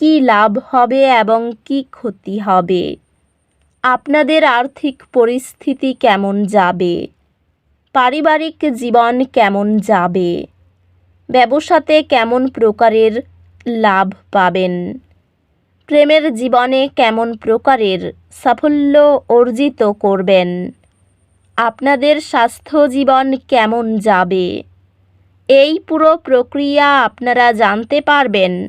কি লাভ হবে এবং কি ক্ষতি হবে? আপনাদের আর্থিক পরিস্থিতি কেমন যাবে? পারিবারিক জীবন কেমন যাবে? ব্যবসাতে কেমন প্রকারের লাভ পাবেন? প্রেমের জীবনে কেমন প্রকারের সাফল্য অর্জিত করবেন? আপনাদের স্বাস্থ্য জীবন কেমন যাবে? এই পুরো প্রক্রিয়া আপনারা জানতে পারবেন।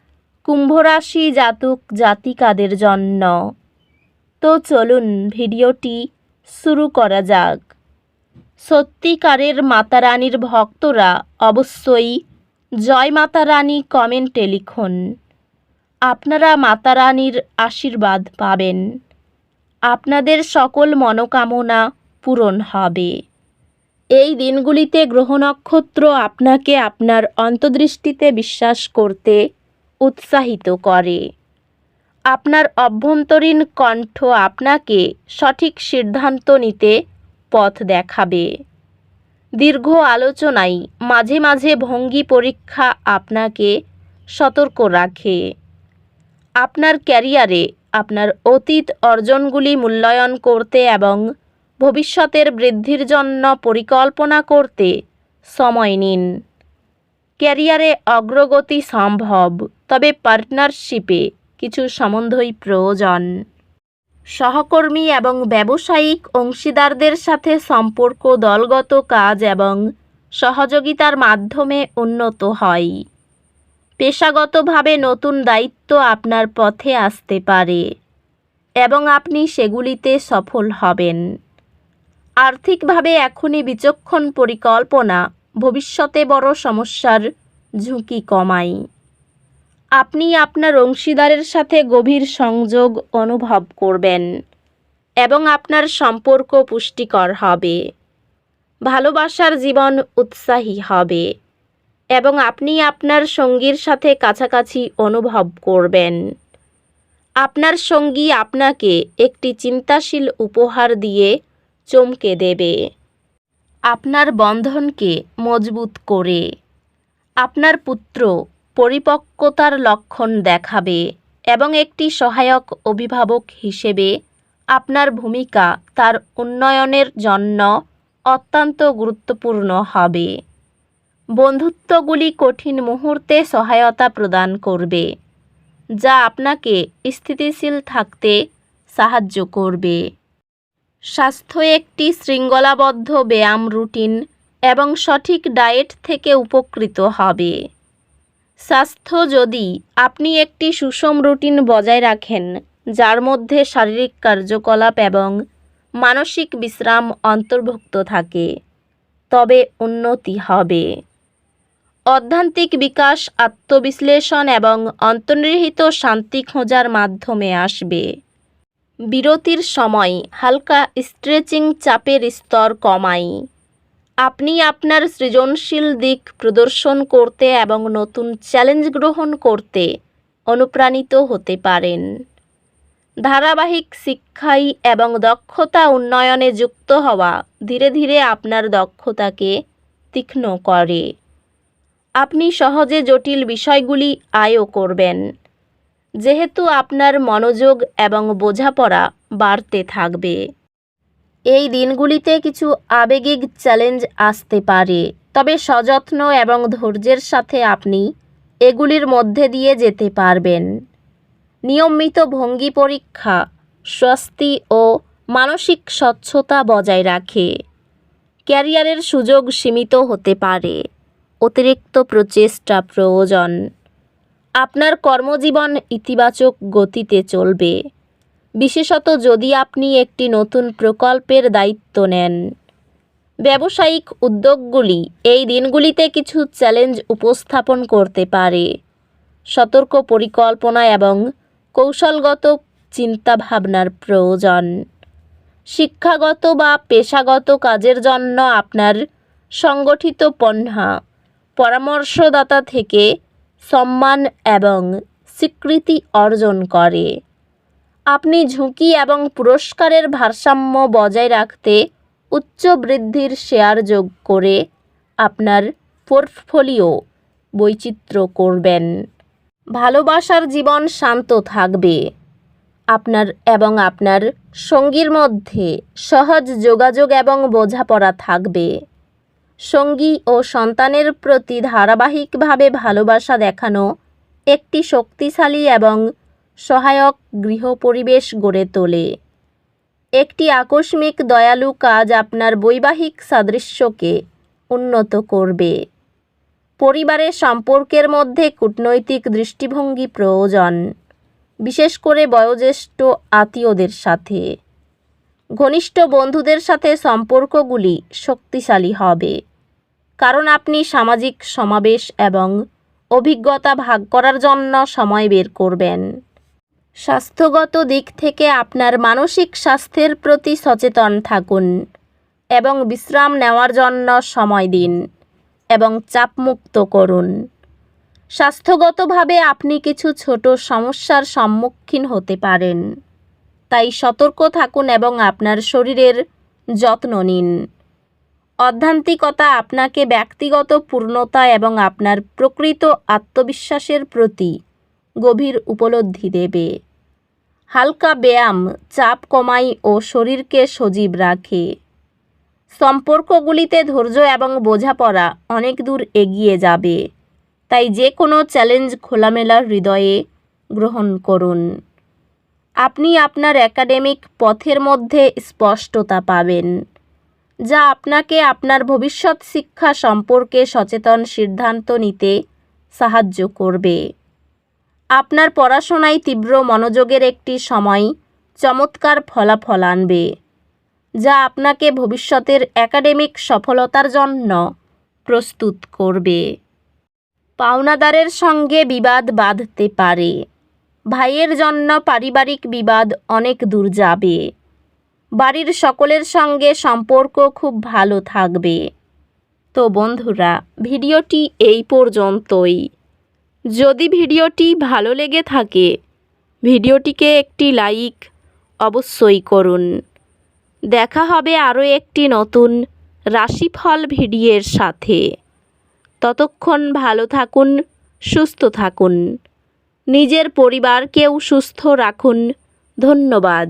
কুম্ভরাশি জাতক জাতিকাদের জন্য? তো চলুন ভিডিওটি শুরু করা যাক। সত্যিকারের মাতারানীর ভক্তরা অবশ্যই জয় মাতা রানী কমেন্টে লিখুন। আপনারা মাতারানীর আশীর্বাদ পাবেন। আপনাদের সকল মনোকামনা পূরণ হবে। এই দিনগুলিতে গ্রহ নক্ষত্র আপনাকে আপনার অন্তর্দৃষ্টিতে বিশ্বাস করতে উৎসাহিত করে। আপনার অভ্যন্তরীণ কণ্ঠ আপনাকে সঠিক সিদ্ধান্ত নিতে পথ দেখাবে। দীর্ঘ আলোচনায় মাঝে মাঝে ভঙ্গি পরীক্ষা আপনাকে সতর্ক রাখে। আপনার ক্যারিয়ারে আপনার অতীত অর্জনগুলি মূল্যায়ন করতে এবং ভবিষ্যতের বৃদ্ধির জন্য পরিকল্পনা করতে সময় নিন। ক্যারিয়ারে অগ্রগতি সম্ভব, তবে পার্টনারশিপে কিছু সম্বন্ধই প্রয়োজন। সহকর্মী এবং ব্যবসায়িক অংশীদারদের সাথে সম্পর্ক, দলগত কাজ এবং সহযোগিতার মাধ্যমে উন্নত হয়। পেশাগতভাবে নতুন দায়িত্ব আপনার পথে আসতে পারে এবং আপনি সেগুলিতে সফল হবেন। আর্থিকভাবে এখনই বিচক্ষণ পরিকল্পনা ভবিষ্যতে বড় সমস্যার ঝুঁকি কমায় আপনি আপনার অংশীদারের সাথে গভীর সংযোগ অনুভব করবেন এবং আপনার সম্পর্ক পুষ্টিকর হবে, ভালোবাসার জীবন উৎসাহী হবে এবং আপনি আপনার সঙ্গীর সাথে কাছাকাছি অনুভব করবেন। আপনার সঙ্গী আপনাকে একটি চিন্তাশীল উপহার দিয়ে চমকে দেবে। আপনার বন্ধনকে মজবুত করে। আপনার পুত্র পরিপক্কতার লক্ষণ দেখাবে এবং একটি সহায়ক অভিভাবক হিসেবে আপনার ভূমিকা তার উন্নয়নের জন্য অত্যন্ত গুরুত্বপূর্ণ হবে। বন্ধুত্বগুলি কঠিন মুহূর্তে সহায়তা প্রদান করবে, যা আপনাকে স্থিতিশীল থাকতে সাহায্য করবে। স্বাস্থ্য একটি শৃঙ্খলাবদ্ধ ব্যায়াম রুটিন এবং সঠিক ডায়েট থেকে উপকৃত হবে। স্বাস্থ্য যদি আপনি একটি সুষম রুটিন বজায় রাখেন, যার মধ্যে শারীরিক কার্যকলাপ এবং মানসিক বিশ্রাম অন্তর্ভুক্ত থাকে, তবে উন্নতি হবে। অধ্যান্তিক বিকাশ, আত্মবিশ্লেষণ এবং অন্তর্নিহিত শান্তি খোঁজার মাধ্যমে আসবে। বিরতির সময় হালকা স্ট্রেচিং চাপের স্তর কমাই। আপনি আপনার সৃজনশীল দিক প্রদর্শন করতে এবং নতুন চ্যালেঞ্জ গ্রহণ করতে অনুপ্রাণিত হতে পারেন। ধারাবাহিক শিক্ষাই এবং দক্ষতা উন্নয়নে যুক্ত হওয়া ধীরে ধীরে আপনার দক্ষতাকে তীক্ষ্ণ করে। আপনি সহজে জটিল বিষয়গুলি আয়ও করবেন। যেহেতু আপনার মনোযোগ এবং বোঝাপড়া বাড়তে থাকবে। এই দিনগুলিতে কিছু আবেগিক চ্যালেঞ্জ আসতে পারে, তবে সযত্ন এবং ধৈর্যের সাথে আপনি এগুলির মধ্যে দিয়ে যেতে পারবেন। নিয়মিত ভঙ্গি পরীক্ষা, স্বস্তি ও মানসিক স্বচ্ছতা বজায় রাখে। ক্যারিয়ারের সুযোগ সীমিত হতে পারে। অতিরিক্ত প্রচেষ্টা প্রয়োজন। আপনার কর্মজীবন ইতিবাচক গতিতে চলবে। বিশেষত যদি আপনি একটি নতুন প্রকল্পের দায়িত্ব নেন। ব্যবসায়িক উদ্যোগগুলি এই দিনগুলিতে কিছু চ্যালেঞ্জ উপস্থাপন করতে পারে। সতর্ক পরিকল্পনা এবং কৌশলগত চিন্তাভাবনার প্রয়োজন। শিক্ষাগত বা পেশাগত কাজের জন্য আপনার সংগঠিত পণ্যা পরামর্শদাতা থেকে সম্মান এবং স্বীকৃতি অর্জন করে। আপনি ঝুঁকি এবং পুরস্কারের ভারসাম্য বজায় রাখতে উচ্চ বৃদ্ধির শেয়ার যোগ করে আপনার পোর্টফোলিও বৈচিত্র্য করবেন। ভালোবাসার জীবন শান্ত থাকবে। আপনার এবং আপনার সঙ্গীর মধ্যে সহজ যোগাযোগ এবং বোঝাপড়া থাকবে। সঙ্গী ও সন্তানের প্রতি ধারাবাহিকভাবে ভালোবাসা দেখানো একটি শক্তিশালী এবং সহায়ক গৃহ পরিবেশ গড়ে তোলে। একটি আকস্মিক দয়ালু কাজ আপনার বৈবাহিক সাদৃশ্যকে উন্নত করবে। পরিবারের সম্পর্কের মধ্যে কূটনৈতিক দৃষ্টিভঙ্গি প্রয়োজন, বিশেষ করে বয়োজ্যেষ্ঠ আত্মীয়দের সাথে। ঘনিষ্ঠ বন্ধুদের সাথে সম্পর্কগুলি শক্তিশালী হবে। কারণ আপনি সামাজিক সমাবেশ এবং অভিজ্ঞতা ভাগ করার জন্য সময় বের করবেন। স্বাস্থ্যগত দিক থেকে আপনার মানসিক স্বাস্থ্যের প্রতি সচেতন থাকুন এবং বিশ্রাম নেওয়ার জন্য সময় দিন এবং চাপমুক্ত করুন। স্বাস্থ্যগতভাবে আপনি কিছু ছোট সমস্যার সম্মুখীন হতে পারেন। তাই সতর্ক থাকুন এবং আপনার শরীরের যত্ন নিন। অধ্যান্তিকতা আপনাকে ব্যক্তিগত পূর্ণতা এবং আপনার প্রকৃত আত্মবিশ্বাসের প্রতি গভীর উপলব্ধি দেবে। হালকা ব্যায়াম, চাপ কমায় ও শরীরকে সজীব রাখে। সম্পর্কগুলিতে ধৈর্য এবং বোঝাপড়া অনেক দূর এগিয়ে যাবে। তাই যে কোনো চ্যালেঞ্জ খোলামেলা হৃদয়ে গ্রহণ করুন। আপনি আপনার একাডেমিক পথের মধ্যে স্পষ্টতা পাবেন। যা আপনাকে আপনার ভবিষ্যৎ শিক্ষা সম্পর্কে সচেতন সিদ্ধান্ত নিতে সাহায্য করবে। আপনার পড়াশোনায় তীব্র মনোযোগের একটি সময় চমৎকার ফলাফল আনবে, যা আপনাকে ভবিষ্যতের একাডেমিক সফলতার জন্য প্রস্তুত করবে। পাওনাদারের সঙ্গে বিবাদ বাঁধতে পারে। ভাইয়ের জন্য পারিবারিক বিবাদ অনেক দূর যাবে। বাড়ির সকলের সঙ্গে সম্পর্ক খুব ভালো থাকবে। তো বন্ধুরা, ভিডিওটি এই পর্যন্তই। যদি ভিডিওটি ভালো লেগে থাকে, ভিডিওটিকে একটি লাইক অবশ্যই করুন। দেখা হবে আরও একটি নতুন রাশিফল ভিডিওর সাথে। ততক্ষণ ভালো থাকুন, সুস্থ থাকুন। নিজের পরিবারকেও সুস্থ রাখুন। ধন্যবাদ।